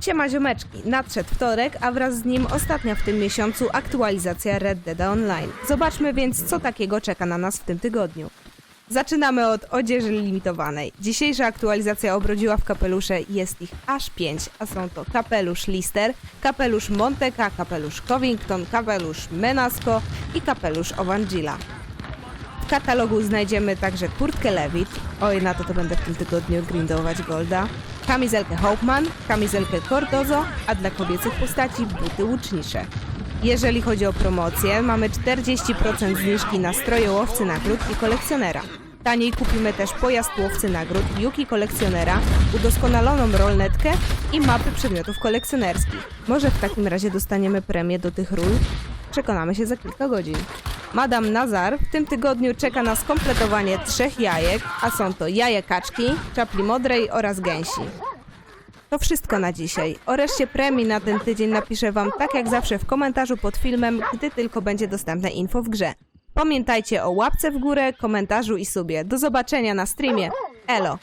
Siema ziomeczki, nadszedł wtorek, a wraz z nim ostatnia w tym miesiącu aktualizacja Red Dead Online. Zobaczmy więc, co takiego czeka na nas w tym tygodniu. Zaczynamy od odzieży limitowanej. Dzisiejsza aktualizacja obrodziła w kapelusze jest ich aż 5, a są to kapelusz Lister, kapelusz Monteka, kapelusz Covington, kapelusz Menasco i kapelusz Ovangila. W katalogu znajdziemy także kurtkę Levit, oj na to to będę w tym tygodniu grindować Golda, kamizelkę Hopeman, kamizelkę Cordozo, a dla kobiecych postaci buty łucznicze. Jeżeli chodzi o promocję, mamy 40% zniżki na stroje łowcy nagród i kolekcjonera. Taniej kupimy też pojazd łowcy nagród, Yuki kolekcjonera, udoskonaloną rolnetkę i mapy przedmiotów kolekcjonerskich. Może w takim razie dostaniemy premię do tych ról? Przekonamy się za kilka godzin. Madame Nazar w tym tygodniu czeka na skompletowanie trzech jajek, a są to jaje kaczki, czapli modrej oraz gęsi. To wszystko na dzisiaj. O reszcie premii na ten tydzień napiszę Wam tak jak zawsze w komentarzu pod filmem, gdy tylko będzie dostępne info w grze. Pamiętajcie o łapce w górę, komentarzu i subie. Do zobaczenia na streamie. Elo!